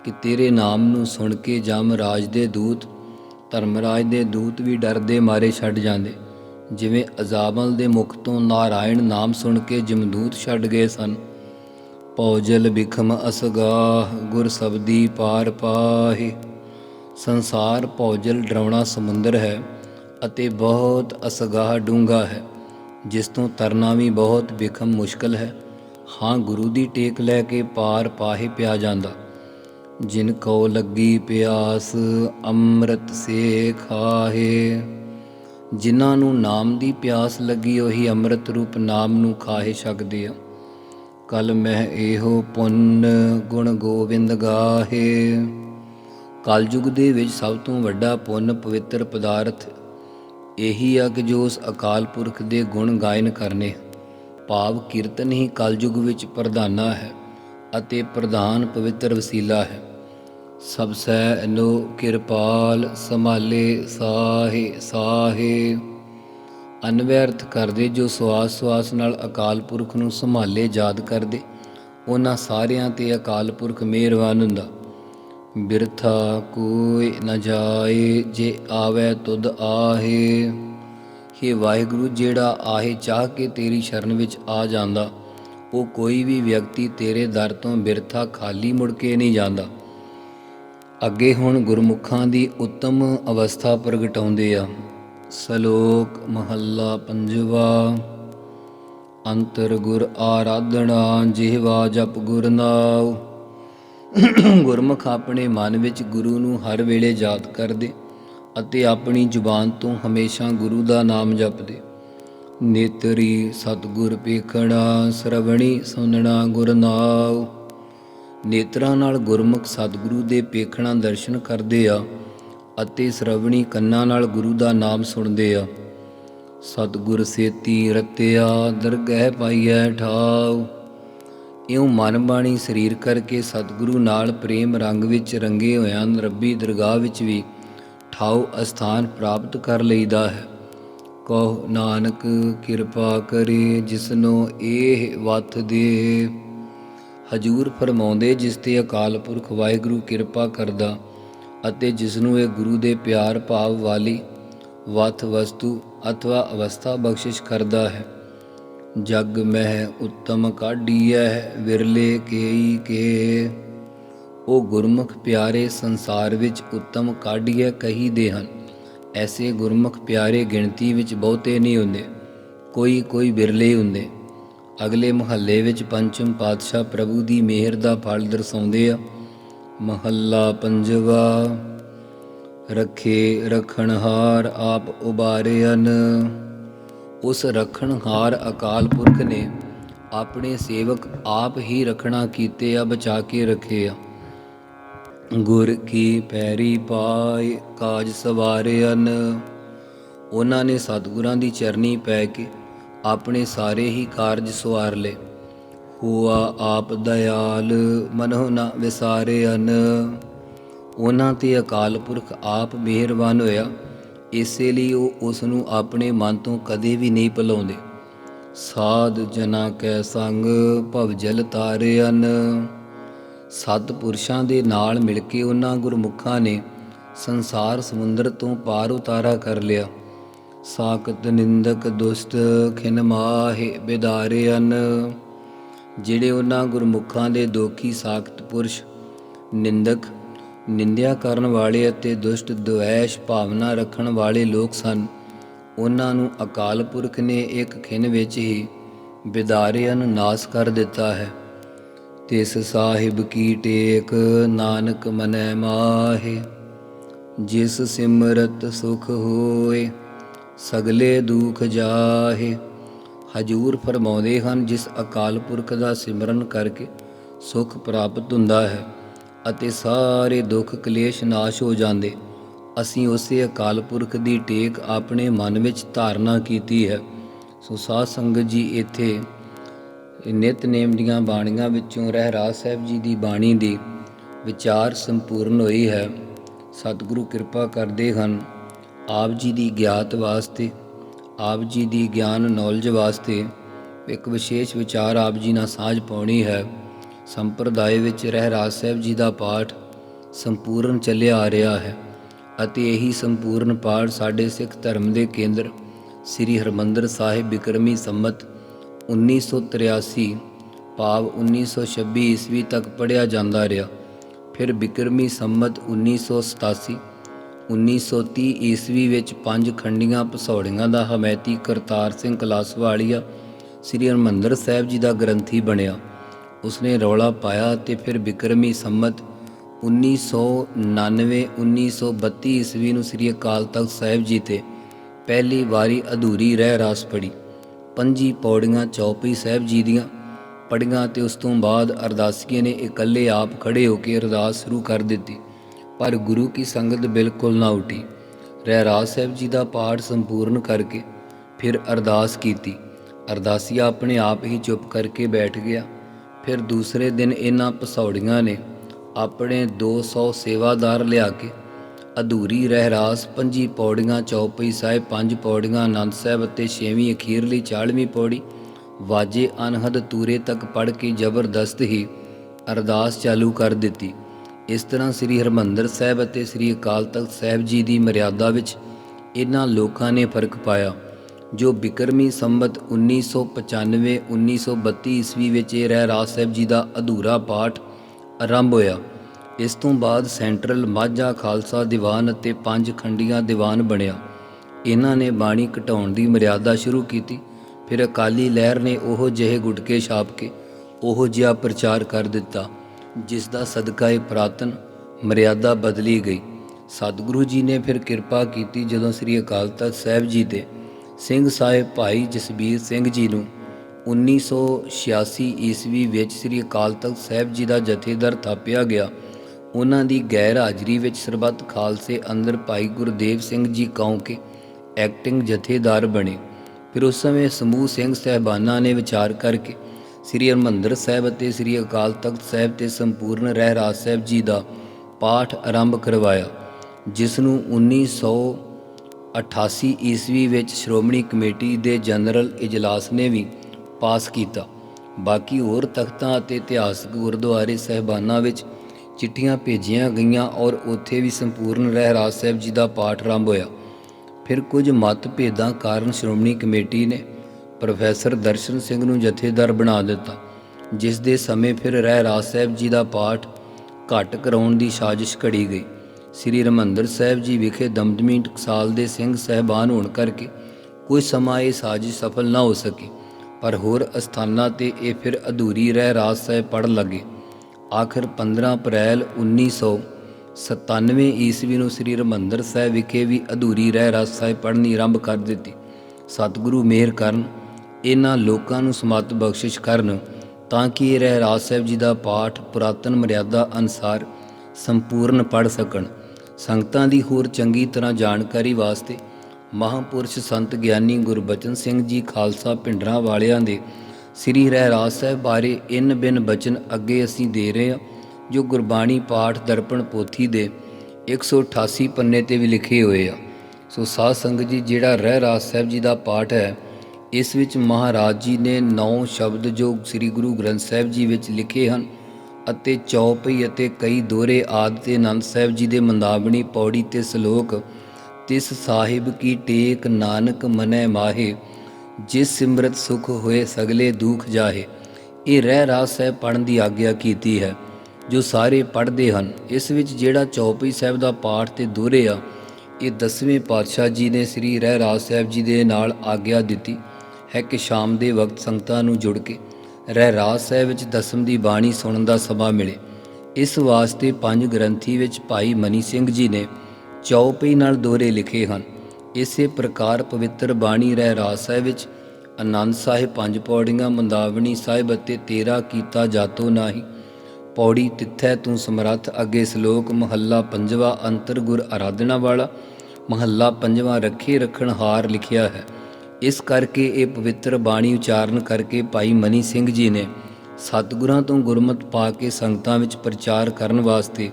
ਕਿ ਤੇਰੇ ਨਾਮ ਨੂੰ ਸੁਣ ਕੇ ਜਮ ਰਾਜ ਦੇ ਦੂਤ, ਧਰਮਰਾਜ ਦੇ ਦੂਤ ਵੀ ਡਰਦੇ ਮਾਰੇ ਛੱਡ ਜਾਂਦੇ। ਜਿਵੇਂ ਅਜ਼ਾਬਲ ਦੇ ਮੁਖ ਤੋਂ ਨਾਰਾਇਣ ਨਾਮ ਸੁਣ ਕੇ ਜਮਦੂਤ ਛੱਡ ਗਏ ਸਨ। ਪੌਜਲ ਬਿਖਮ ਅਸਗਾਹ, ਗੁਰ ਸਬਦੀ ਪਾਰ ਪਾਹੇ। ਸੰਸਾਰ ਪੌਜਲ ਡਰਾਉਣਾ ਸਮੁੰਦਰ ਹੈ ਅਤੇ ਬਹੁਤ ਅਸਗਾਹ ਡੂੰਘਾ ਹੈ, ਜਿਸ ਤੋਂ ਤਰਨਾ ਵੀ ਬਹੁਤ ਬਿਖਮ ਮੁਸ਼ਕਲ ਹੈ। ਹਾਂ, ਗੁਰੂ ਦੀ ਟੇਕ ਲੈ ਕੇ ਪਾਰ ਪਾਹੇ ਪਿਆ ਜਾਂਦਾ। ਜਿਨ ਕੋ ਲੱਗੀ ਪਿਆਸ, ਅੰਮ੍ਰਿਤ ਸੇ ਖਾਹੇ। ਜਿਨ੍ਹਾਂ ਨੂੰ ਨਾਮ ਦੀ ਪਿਆਸ ਲੱਗੀ, ਉਹੀ ਅੰਮ੍ਰਿਤ ਰੂਪ ਨਾਮ ਨੂੰ ਖਾਹੇ ਸਕਦੇ ਆ। ਕਲ ਮਹਿ ਇਹੋ ਪੁੰਨ ਗੁਣ ਗੋਬਿੰਦ ਗਾਹੇ। ਕਲਯੁਗ ਦੇ ਵਿੱਚ ਸਭ ਤੋਂ ਵੱਡਾ ਪੁੰਨ ਪਵਿੱਤਰ ਪਦਾਰਥ, ਇਹੀ ਆ ਕਿ ਜੋ ਉਸ ਅਕਾਲ ਪੁਰਖ ਦੇ ਗੁਣ ਗਾਇਨ ਕਰਨੇ। ਭਾਵ ਕੀਰਤਨ ਹੀ ਕਲਯੁਗ ਵਿੱਚ ਪ੍ਰਧਾਨਾ ਹੈ ਅਤੇ ਪ੍ਰਧਾਨ ਪਵਿੱਤਰ ਵਸੀਲਾ ਹੈ। ਸਭ ਸੈ ਨੋ ਕਿਰਪਾਲ, ਸੰਭਾਲੇ ਸਾਹੇ ਸਾਹੇ। ਅਨਵਿਅਰਥ ਕਰਦੇ ਜੋ ਸਵਾਸ ਸਵਾਸ ਨਾਲ ਅਕਾਲ ਪੁਰਖ ਨੂੰ ਸੰਭਾਲੇ ਯਾਦ ਕਰਦੇ, ਉਹਨਾਂ ਸਾਰਿਆਂ ਤੇ ਅਕਾਲ ਪੁਰਖ ਮਿਹਰਬਾਨ ਹੁੰਦਾ। ਬਿਰਥਾ ਕੋਈ ਨ ਜਾਏ, ਜੇ ਆਵੇ ਤੁਧ ਆਹੇ। हे ਵਾਹਿਗੁਰੂ, ਜਿਹੜਾ ਆਹੇ ਚਾਹ ਕੇ ਤੇਰੀ ਸ਼ਰਨ ਵਿੱਚ ਆ ਜਾਂਦਾ, ਉਹ ਕੋਈ ਵੀ ਵਿਅਕਤੀ ਤੇਰੇ ਦਰ ਤੋਂ ਬਿਰਥਾ ਖਾਲੀ ਮੁੜ ਕੇ ਨਹੀਂ ਜਾਂਦਾ। ਅੱਗੇ ਹੁਣ ਗੁਰਮੁਖਾਂ ਦੀ ਉੱਤਮ ਅਵਸਥਾ ਪ੍ਰਗਟਾਉਂਦੇ ਆ। ਸਲੋਕ ਮਹੱਲਾ ਪੰਜਵਾ। ਅੰਤਰ ਗੁਰ ਆਰਾਧਣਾ ਜਿਹਵਾ ਜਪ ਗੁਰ ਨਾਉ। ਗੁਰਮੁਖ ਆਪਣੇ ਮਨ ਵਿੱਚ ਗੁਰੂ ਨੂੰ ਹਰ ਵੇਲੇ ਯਾਦ ਕਰਦੇ ਅਤੇ ਆਪਣੀ ਜ਼ੁਬਾਨ ਤੋਂ ਹਮੇਸ਼ਾ ਗੁਰੂ ਦਾ ਨਾਮ ਜਪਦੇ। ਨੇਤਰੀ ਸਤਿਗੁਰ ਪੇਖਣਾ, ਸਰਵਣੀ ਸੁਨਣਾ ਗੁਰ ਨਾਉ। ਨੇਤਰਾਂ ਨਾਲ ਗੁਰਮੁਖ ਸਤਿਗੁਰੂ ਦੇ ਪੇਖਣਾ ਦਰਸ਼ਨ ਕਰਦੇ ਆ। ਅਤੇ ਸ਼ਰਵਣੀ ਕੰਨਾਂ ਨਾਲ ਗੁਰੂ ਦਾ ਨਾਮ ਸੁਣਦੇ ਆ। ਸਤਿਗੁਰ ਸੇਤੀ ਰਤਿਆ, ਦਰਗਹਿ ਪਾਈਐ ਠਾਉ। ਇਉਂ ਮਨ ਬਾਣੀ ਸਰੀਰ ਕਰਕੇ ਸਤਿਗੁਰੂ ਨਾਲ ਪ੍ਰੇਮ ਰੰਗ ਵਿੱਚ ਰੰਗੇ ਹੋਇਆਂ ਰੱਬੀ ਦਰਗਾਹ ਵਿੱਚ ਵੀ ਠਾਉ ਅਸਥਾਨ ਪ੍ਰਾਪਤ ਕਰ ਲਈਦਾ ਹੈ। ਕਹੋ ਨਾਨਕ, ਕਿਰਪਾ ਕਰੇ ਜਿਸਨੋ ਇਹ ਵਤ ਦੇ। ਹਜੂਰ ਫਰਮਾਉਂਦੇ ਜਿਸ ਤੇ ਅਕਾਲ ਪੁਰਖ ਵਾਹਿਗੁਰੂ ਕਿਰਪਾ ਕਰਦਾ। ਅਤੇ ਜਿਸ ਨੂੰ ਇਹ ਗੁਰੂ ਦੇ ਪਿਆਰ ਭਾਵ ਵਾਲੀ ਵਤ ਵਸਤੂ ਅਥਵਾ ਅਵਸਥਾ ਬਖਸ਼ਿਸ਼ ਕਰਦਾ ਹੈ। ਜਗ ਮਹਿ ਉੱਤਮ ਕਾਢੀਐ, ਵਿਰਲੇ ਕੇਈ ਕੇ। ਉਹ ਗੁਰਮੁਖ ਪਿਆਰੇ ਸੰਸਾਰ ਵਿੱਚ ਉੱਤਮ ਕਾਢੀਐ ਕਹੀਦੇ ਹਨ। ਐਸੇ ਗੁਰਮੁਖ ਪਿਆਰੇ ਗਿਣਤੀ ਵਿੱਚ ਬਹੁਤੇ ਨਹੀਂ ਹੁੰਦੇ। ਕੋਈ ਕੋਈ ਵਿਰਲੇ ਹੁੰਦੇ। ਅਗਲੇ ਮਹੱਲੇ ਵਿੱਚ ਪੰਚਮ ਪਾਤਸ਼ਾਹ ਪ੍ਰਭੂ ਦੀ ਮਿਹਰ ਦਾ ਫਲ ਦਰਸਾਉਂਦੇ ਆ। ਮਹੱਲਾ ਪੰਜਵਾ, ਰੱਖੇ ਰਖਣਹਾਰ ਆਪ ਉਬਾਰਿਆਨ ਉਸ ਰਖਣਹਾਰ ਅਕਾਲ ਪੁਰਖ ਨੇ ਆਪਣੇ ਸੇਵਕ ਆਪ ਹੀ ਰਖਣਾ ਕੀਤੇ ਆ ਬਚਾ ਕੇ ਰੱਖੇ ਆ ਗੁਰ ਕੀ ਪੈਰੀ ਪਾਏ ਕਾਜ ਸਵਾਰਿਆਨ ਉਹਨਾਂ ਨੇ ਸਤਿਗੁਰਾਂ ਦੀ ਚਰਨੀ ਪੈ ਕੇ ਆਪਣੇ ਸਾਰੇ ਹੀ ਕਾਰਜ ਸਵਾਰ ਲਏ। ਹੁਆ ਆਪ ਦਇਆਲ, ਮਨਹੁ ਨ ਵਿਸਾਰਿਆਨ ਉਹਨਾਂ ਤੇ ਅਕਾਲ ਪੁਰਖ ਆਪ ਮਿਹਰਬਾਨ ਹੋਇਆ। ਇਸੇ ਲਈ ਉਹ ਉਸ ਨੂੰ ਆਪਣੇ ਮਨ ਤੋਂ ਕਦੇ ਵੀ ਨਹੀਂ ਭੁਲਾਉਂਦੇ। ਸਾਧ ਜਨਾ ਕੈ ਸੰਗ, ਭਵ ਜਲ ਤਾਰੇ ਤਾਰਿਆਨ ਸਤ ਪੁਰਸ਼ਾਂ ਦੇ ਨਾਲ ਮਿਲ ਕੇ ਉਹਨਾਂ ਗੁਰਮੁਖਾਂ ਨੇ ਸੰਸਾਰ ਸਮੁੰਦਰ ਤੋਂ ਪਾਰ ਉਤਾਰਾ ਕਰ ਲਿਆ। ਸਾਕਤ ਨਿੰਦਕ ਦੁਸ਼ਟ ਖਿਨ ਮਾਹੇ ਬਿਦਾਰਿਆਨ ਜਿਹੜੇ ਉਹਨਾਂ ਗੁਰਮੁਖਾਂ ਦੇ ਦੋਖੀ ਸਾਖਤ ਪੁਰਸ਼, ਨਿੰਦਕ, ਨਿੰਦਿਆ ਕਰਨ ਵਾਲੇ ਅਤੇ ਦੁਸ਼ਟ ਦੁਐਸ਼ ਭਾਵਨਾ ਰੱਖਣ ਵਾਲੇ ਲੋਕ ਸਨ, ਉਹਨਾਂ ਨੂੰ ਅਕਾਲ ਪੁਰਖ ਨੇ ਇੱਕ ਖਿਨ ਵਿੱਚ ਹੀ ਬਿਦਾਰਿਆਂ ਨੂੰ ਨਾਸ ਕਰ ਦਿੱਤਾ ਹੈ। ਤਿਸ ਸਾਹਿਬ ਕੀ ਟੇਕ ਨਾਨਕ ਮਨੈ ਮਾਹੇ, ਜਿਸ ਸਿਮਰਤ ਸੁਖ ਹੋਏ, ਸਗਲੇ ਦੁਖ ਜਾਹੇ। ਹਜੂਰ ਫਰਮਾਉਂਦੇ ਹਨ, ਜਿਸ ਅਕਾਲ ਪੁਰਖ ਦਾ ਸਿਮਰਨ ਕਰਕੇ ਸੁਖ ਪ੍ਰਾਪਤ ਹੁੰਦਾ ਹੈ ਅਤੇ ਸਾਰੇ ਦੁੱਖ ਕਲੇਸ਼ ਨਾਸ਼ ਹੋ ਜਾਂਦੇ। ਅਸੀਂ ਉਸੇ ਅਕਾਲ ਪੁਰਖ ਦੀ ਟੇਕ ਆਪਣੇ ਮਨ ਵਿੱਚ ਧਾਰਨਾ ਕੀਤੀ ਹੈ। ਸੋ ਸਾਧ ਸੰਗਤ ਜੀ, ਇੱਥੇ ਨਿਤਨੇਮ ਦੀਆਂ ਬਾਣੀਆਂ ਵਿੱਚੋਂ ਰਹਿਰਾਸ ਸਾਹਿਬ ਜੀ ਦੀ ਬਾਣੀ ਦੀ ਵਿਚਾਰ ਸੰਪੂਰਨ ਹੋਈ ਹੈ। ਸਤਿਗੁਰੂ ਕਿਰਪਾ ਕਰਦੇ ਹਨ। ਆਪ ਜੀ ਦੀ ਗਿਆਤ ਵਾਸਤੇ ਆਪ ਜੀ ਦੀ ਗਿਆਨ ਨੌਲੇਜ ਵਾਸਤੇ ਇੱਕ ਵਿਸ਼ੇਸ਼ ਵਿਚਾਰ ਆਪ ਜੀ ਨਾਲ ਸਾਂਝ ਪਾਉਣੀ ਹੈ। ਸੰਪਰਦਾਇ ਵਿੱਚ ਰਹਿਰਾਸ ਸਾਹਿਬ ਜੀ ਦਾ ਪਾਠ ਸੰਪੂਰਨ ਚੱਲਿਆ ਆ ਰਿਹਾ ਹੈ ਅਤੇ ਇਹੀ ਸੰਪੂਰਨ ਪਾਠ ਸਾਡੇ ਸਿੱਖ ਧਰਮ ਦੇ ਕੇਂਦਰ ਸ੍ਰੀ ਹਰਮੰਦਰ ਸਾਹਿਬ ਬਿਕਰਮੀ ਸੰਮਤ 1983 ਭਾਵ 1926 ਈਸਵੀ ਤੱਕ ਪੜਿਆ ਜਾਂਦਾ ਰਿਹਾ। ਫਿਰ ਬਿਕਰਮੀ ਸੰਮਤ 1987 1930 ਈਸਵੀ ਵਿੱਚ ਪੰਜ ਖੰਡੀਆਂ ਪਸੌੜੀਆਂ ਦਾ ਹਮੈਤੀ ਕਰਤਾਰ ਸਿੰਘ ਕਲਾਸਵਾਲੀਆ ਸ੍ਰੀ ਹਰਮੰਦਰ ਸਾਹਿਬ ਜੀ ਦਾ ਗ੍ਰੰਥੀ ਬਣਿਆ। ਉਸਨੇ ਰੌਲਾ ਪਾਇਆ ਤੇ ਫਿਰ ਬਿਕਰਮੀ ਸੰਮਤ 1999 1932 ਈਸਵੀ ਨੂੰ ਸ੍ਰੀ ਅਕਾਲ ਤਖਤ ਸਾਹਿਬ ਜੀ ਤੇ ਪਹਿਲੀ ਵਾਰੀ ਅਧੂਰੀ ਰਹਿ ਰਾਸ ਪੜੀ। ਪੰਜੀ ਪੌੜੀਆਂ ਚੌਪੀ ਸਾਹਿਬ ਜੀ ਦੀਆਂ ਪੜੀਆਂ ਤੇ ਉਸ ਤੋਂ ਬਾਅਦ ਅਰਦਾਸੀਏ ਨੇ ਇਕੱਲੇ ਆਪ ਖੜੇ ਹੋ ਕੇ ਅਰਦਾਸ ਸ਼ੁਰੂ ਕਰ ਦਿੱਤੀ। ਪਰ ਗੁਰੂ ਕੀ ਸੰਗਤ ਬਿਲਕੁਲ ਨਾ ਉਠੀ। ਰਹਿਰਾਸ ਸਾਹਿਬ ਜੀ ਦਾ ਪਾਠ ਸੰਪੂਰਨ ਕਰਕੇ ਫਿਰ ਅਰਦਾਸ ਕੀਤੀ। ਅਰਦਾਸੀਆ ਆਪਣੇ ਆਪ ਹੀ ਚੁੱਪ ਕਰਕੇ ਬੈਠ ਗਿਆ। ਫਿਰ ਦੂਸਰੇ ਦਿਨ ਇਹਨਾਂ ਪਸੌੜੀਆਂ ਨੇ ਆਪਣੇ 200 ਸੇਵਾਦਾਰ ਲਿਆ ਕੇ ਅਧੂਰੀ ਰਹਿਰਾਸ ਪੰਜੀ ਪੌੜੀਆਂ, ਚੌਪਈ ਸਾਹਿਬ ਪੰਜ ਪੌੜੀਆਂ ਆਨੰਦ ਸਾਹਿਬ ਅਤੇ ਛੇਵੀਂ ਅਖੀਰਲੀ 40ਵੀਂ ਪੌੜੀ ਵਾਜੇ ਅਨਹਦ ਤੂਰੇ ਤੱਕ ਪੜ ਕੇ ਜ਼ਬਰਦਸਤ ਹੀ ਅਰਦਾਸ ਚਾਲੂ ਕਰ ਦਿੱਤੀ। ਇਸ ਤਰ੍ਹਾਂ ਸ੍ਰੀ ਹਰਮੰਦਰ ਸਾਹਿਬ ਅਤੇ ਸ੍ਰੀ ਅਕਾਲ ਤਖਤ ਸਾਹਿਬ ਜੀ ਦੀ ਮਰਿਆਦਾ ਵਿੱਚ ਇਹਨਾਂ ਲੋਕਾਂ ਨੇ ਫ਼ਰਕ ਪਾਇਆ, ਜੋ ਬਿਕਰਮੀ ਸੰਮਤ 1995 1932 ਈਸਵੀ ਵਿੱਚ ਇਹ ਰਹਿ ਰਾਜ ਸਾਹਿਬ ਜੀ ਦਾ ਅਧੂਰਾ ਪਾਠ ਆਰੰਭ ਹੋਇਆ। ਇਸ ਤੋਂ ਬਾਅਦ ਸੈਂਟਰਲ ਮਾਝਾ ਖਾਲਸਾ ਦੀਵਾਨ ਅਤੇ ਪੰਜ ਖੰਡੀਆਂ ਦੀਵਾਨ ਬਣਿਆ। ਇਹਨਾਂ ਨੇ ਬਾਣੀ ਘਟਾਉਣ ਦੀ ਮਰਿਆਦਾ ਸ਼ੁਰੂ ਕੀਤੀ। ਫਿਰ ਅਕਾਲੀ ਲਹਿਰ ਨੇ ਉਹ ਜਿਹੇ ਗੁਟਕੇ ਛਾਪ ਕੇ ਉਹੋ ਜਿਹਾ ਪ੍ਰਚਾਰ ਕਰ ਦਿੱਤਾ। ਜਿਸ ਦਾ ਸਦਕਾ ਇਹ ਪ੍ਰਾਤਨ ਮਰਿਆਦਾ ਬਦਲੀ ਗਈ। ਸਤਿਗੁਰੂ ਜੀ ਨੇ ਫਿਰ ਕਿਰਪਾ ਕੀਤੀ ਜਦੋਂ ਸ੍ਰੀ ਅਕਾਲ ਤਖਤ ਸਾਹਿਬ ਜੀ ਦੇ ਸਿੰਘ ਸਾਹਿਬ ਭਾਈ ਜਸਬੀਰ ਸਿੰਘ ਜੀ ਨੂੰ 1986 ਈਸਵੀ ਵਿੱਚ ਸ੍ਰੀ ਅਕਾਲ ਤਖਤ ਸਾਹਿਬ ਜੀ ਦਾ ਜਥੇਦਾਰ ਥਾਪਿਆ ਗਿਆ। ਉਹਨਾਂ ਦੀ ਗੈਰ ਹਾਜ਼ਰੀ ਵਿੱਚ ਸਰਬੱਤ ਖਾਲਸੇ ਅੰਦਰ ਭਾਈ ਗੁਰਦੇਵ ਸਿੰਘ ਜੀ ਕੌਂਕੇ ਐਕਟਿੰਗ ਜਥੇਦਾਰ ਬਣੇ। ਫਿਰ ਉਸ ਸਮੇਂ ਸਮੂਹ ਸਿੰਘ ਸਹਿਬਾਨਾਂ ਨੇ ਵਿਚਾਰ ਕਰਕੇ ਸ੍ਰੀ ਹਰਿਮੰਦਰ ਸਾਹਿਬ ਅਤੇ ਸ੍ਰੀ ਅਕਾਲ ਤਖਤ ਸਾਹਿਬ ਤੇ ਸੰਪੂਰਨ ਰਹਿਰਾਸ ਸਾਹਿਬ ਜੀ ਦਾ ਪਾਠ ਆਰੰਭ ਕਰਵਾਇਆ, ਜਿਸ ਨੂੰ 1988 ਈਸਵੀ ਵਿੱਚ ਸ਼੍ਰੋਮਣੀ ਕਮੇਟੀ ਦੇ ਜਨਰਲ ਇਜਲਾਸ ਨੇ ਵੀ ਪਾਸ ਕੀਤਾ। ਬਾਕੀ ਹੋਰ ਤਖਤਾਂ ਅਤੇ ਇਤਿਹਾਸਕ ਗੁਰਦੁਆਰੇ ਸਹਿਬਾਨਾਂ ਵਿੱਚ ਚਿੱਠੀਆਂ ਭੇਜੀਆਂ ਗਈਆਂ ਔਰ ਉੱਥੇ ਵੀ ਸੰਪੂਰਨ ਰਹਿਰਾਸ ਸਾਹਿਬ ਜੀ ਦਾ ਪਾਠ ਆਰੰਭ ਹੋਇਆ। ਫਿਰ ਕੁਝ ਮਤਭੇਦਾਂ ਕਾਰਨ ਸ਼੍ਰੋਮਣੀ ਕਮੇਟੀ ਨੇ ਪ੍ਰੋਫੈਸਰ ਦਰਸ਼ਨ ਸਿੰਘ ਨੂੰ ਜਥੇਦਾਰ ਬਣਾ ਦਿੱਤਾ, ਜਿਸ ਦੇ ਸਮੇਂ ਫਿਰ ਰਹਿ ਰਾਜ ਸਾਹਿਬ ਜੀ ਦਾ ਪਾਠ ਘੱਟ ਕਰਾਉਣ ਦੀ ਸਾਜ਼ਿਸ਼ ਘੜੀ ਗਈ। ਸ੍ਰੀ ਹਰਿਮੰਦਰ ਸਾਹਿਬ ਜੀ ਵਿਖੇ ਦਮਦਮੀ ਟਕਸਾਲ ਦੇ ਸਿੰਘ ਸਹਿਬਾਨ ਹੋਣ ਕਰਕੇ ਕੁਝ ਸਮਾਂ ਇਹ ਸਾਜ਼ਿਸ਼ ਸਫਲ ਨਾ ਹੋ ਸਕੀ, ਪਰ ਹੋਰ ਅਸਥਾਨਾਂ ਤੇ ਇਹ ਫਿਰ ਅਧੂਰੀ ਰਹਿ ਰਾਜ ਸਾਹਿਬ ਪੜ ਲੱਗੇ। ਆਖਰ 15 ਅਪ੍ਰੈਲ 1997 ਈਸਵੀ ਨੂੰ ਸ੍ਰੀ ਹਰਿਮੰਦਰ ਸਾਹਿਬ ਵਿਖੇ ਵੀ ਅਧੂਰੀ ਰਹਿ ਰਾਜ ਸਾਹਿਬ ਪੜ੍ਹਨੀ ਆਰੰਭ ਕਰ ਦਿੱਤੀ। ਸਤਿਗੁਰੂ ਮਿਹਰ ਕਰਨ। ਇਹਨਾਂ ਲੋਕਾਂ ਨੂੰ ਸਮਤ ਬਖਸ਼ਿਸ਼ ਕਰਨ ਤਾਂ ਕਿ ਇਹ ਰਹਿ ਸਾਹਿਬ ਜੀ ਦਾ ਪਾਠ ਪੁਰਾਤਨ ਮਰਿਆਦਾ ਅਨਸਾਰ ਸੰਪੂਰਨ ਪੜ ਸਕਣ। ਸੰਗਤਾਂ ਦੀ ਹੋਰ ਚੰਗੀ ਤਰ੍ਹਾਂ ਜਾਣਕਾਰੀ ਵਾਸਤੇ ਮਹਾਪੁਰਸ਼ ਸੰਤ ਗਿਆਨੀ ਗੁਰਬਚਨ ਸਿੰਘ ਜੀ ਖਾਲਸਾ ਪਿੰਡਰਾਂ ਵਾਲਿਆਂ ਦੇ ਸ੍ਰੀ ਰਹਿਰਾਸ ਸਾਹਿਬ ਬਾਰੇ ਇਨ ਬਿਨ ਬਚਨ ਅੱਗੇ ਅਸੀਂ ਦੇ ਰਹੇ ਹਾਂ, ਜੋ ਗੁਰਬਾਣੀ ਪਾਠ ਦਰਪਣ ਪੋਥੀ ਦੇ 188 ਪੰਨੇ ਤੇ ਵੀ ਲਿਖੇ ਹੋਏ ਆ। ਸੋ ਸਾਧ ਸੰਗਤ ਜੀ, ਜਿਹੜਾ ਰਹਿਰਾਸ ਸਾਹਿਬ ਜੀ ਦਾ ਪਾਠ ਹੈ ਇਸ ਵਿੱਚ ਮਹਾਰਾਜ ਜੀ ਨੇ ਨੌ ਸ਼ਬਦ ਜੋ ਸ੍ਰੀ ਗੁਰੂ ਗ੍ਰੰਥ ਸਾਹਿਬ ਜੀ ਵਿੱਚ ਲਿਖੇ ਹਨ ਅਤੇ ਚੌਪਈ ਅਤੇ ਕਈ ਦੋਹਰੇ ਆਦਿ ਤੇ ਆਨੰਦ ਸਾਹਿਬ ਜੀ ਦੇ ਮੰਦਾਵਣੀ ਪੌੜੀ ਤੇ ਸ਼ਲੋਕ, ਤਿਸ ਸਾਹਿਬ ਕੀ ਟੇਕ ਨਾਨਕ ਮਨੈ ਮਾਹੇ, ਜਿਸ ਸਿਮਰਤ ਸੁਖ ਹੋਏ ਸਗਲੇ ਦੁਖ ਜਾਹੇ। ਇਹ ਰਹਿ ਰਾਸ ਸਾਹਿਬ ਪੜਨ ਦੀ ਆਗਿਆ ਕੀਤੀ ਹੈ, ਜੋ ਸਾਰੇ ਪੜ੍ਹਦੇ ਹਨ। ਇਸ ਵਿੱਚ ਜਿਹੜਾ ਚੌਪਈ ਸਾਹਿਬ ਦਾ ਪਾਠ ਤੇ ਦੋਹਰੇ ਆ, ਇਹ ਦਸਵੇਂ ਪਾਤਸ਼ਾਹ ਜੀ ਨੇ ਸ੍ਰੀ ਰਹਿ ਰਾਸ ਸਾਹਿਬ ਜੀ ਦੇ ਨਾਲ ਆਗਿਆ ਦਿੱਤੀ। ਹੈ ਕਿ ਸ਼ਾਮ ਦੇ ਵਕਤ ਸੰਗਤਾਂ ਨੂੰ ਜੁੜ ਕੇ ਰਹਿਰਾਸ ਸਾਹਿਬ ਵਿੱਚ ਦਸਮ ਦੀ ਬਾਣੀ ਸੁਣਨ ਦਾ ਸਮਾਂ ਮਿਲੇ। ਇਸ ਵਾਸਤੇ ਪੰਜ ਗ੍ਰੰਥੀ ਵਿੱਚ ਭਾਈ ਮਨੀ ਸਿੰਘ ਜੀ ਨੇ ਚੌਪਈ ਨਾਲ ਦੋਹਰੇ ਲਿਖੇ ਹਨ। ਇਸੇ ਪ੍ਰਕਾਰ ਪਵਿੱਤਰ ਬਾਣੀ ਰਹਿਰਾਸ ਸਾਹਿਬ ਵਿੱਚ ਆਨੰਦ ਸਾਹਿਬ ਪੰਜ ਪੌੜੀਆਂ ਮੰਦਾਵਣੀ ਸਾਹਿਬ ਅਤੇ ਤੇਰਾ ਕੀਤਾ ਜਾਤੋ ਨਾਹੀ। ਪੌੜੀ ਤਿੱਥੈ ਤੂੰ ਸਮਰੱਥ, ਅੱਗੇ ਸ਼ਲੋਕ, ਮਹੱਲਾ ਪੰਜਵਾ, ਅੰਤਰ ਗੁਰ ਆਰਾਧਨਾ ਵਾਲਾ। ਮਹੱਲਾ ਪੰਜਵਾ, ਰੱਖੇ ਰੱਖਣ ਹਾਰ ਲਿਖਿਆ ਹੈ। ਇਸ ਕਰਕੇ ਇਹ ਪਵਿੱਤਰ ਬਾਣੀ ਉਚਾਰਨ ਕਰਕੇ ਭਾਈ ਮਨੀ ਸਿੰਘ ਜੀ ਨੇ ਸਤਿਗੁਰਾਂ ਤੋਂ ਗੁਰਮਤ ਪਾ ਕੇ ਸੰਗਤਾਂ ਵਿੱਚ ਪ੍ਰਚਾਰ ਕਰਨ ਵਾਸਤੇ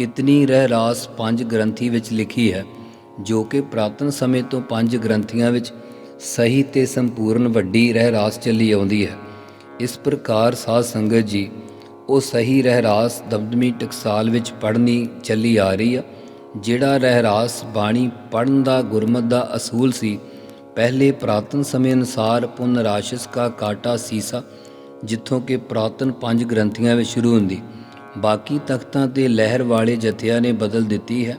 ਇਤਨੀ ਰਹਿ ਰਾਸ ਪੰਜ ਗ੍ਰੰਥੀ ਵਿੱਚ ਲਿਖੀ ਹੈ, ਜੋ ਕਿ ਪ੍ਰਾਤਨ ਸਮੇਂ ਤੋਂ ਪੰਜ ਗ੍ਰੰਥੀਆਂ ਵਿੱਚ ਸਹੀ ਤੇ ਸੰਪੂਰਨ ਵੱਡੀ ਰਹਿ ਰਾਸ ਚੱਲੀ ਆਉਂਦੀ ਹੈ। ਇਸ ਪ੍ਰਕਾਰ ਸਾਧ ਸੰਗਤ ਜੀ, ਉਹ ਸਹੀ ਰਹਿ ਰਾਸ ਦਮਦਮੀ ਟਕਸਾਲ ਵਿੱਚ ਪੜ੍ਹਨੀ ਚੱਲੀ ਆ ਰਹੀ ਆ, ਜਿਹੜਾ ਰਹਿ ਰਾਸ ਬਾਣੀ ਪੜਨ ਦਾ ਗੁਰਮਤ ਦਾ ਅਸੂਲ ਸੀ ਪਹਿਲੇ ਪ੍ਰਾਤਨ ਸਮੇਂ ਅਨੁਸਾਰ ਪੁਨ ਰਾਸ਼ਸ ਕਾ ਕਾਟਾ ਸੀਸਾ, ਜਿੱਥੋਂ ਕਿ ਪੁਰਾਤਨ ਪੰਜ ਗ੍ਰੰਥੀਆਂ ਵਿੱਚ ਸ਼ੁਰੂ ਹੁੰਦੀ। ਬਾਕੀ ਤਖਤਾਂ ਤੇ ਲਹਿਰ ਵਾਲੇ ਜਥਿਆਂ ਨੇ ਬਦਲ ਦਿੱਤੀ ਹੈ।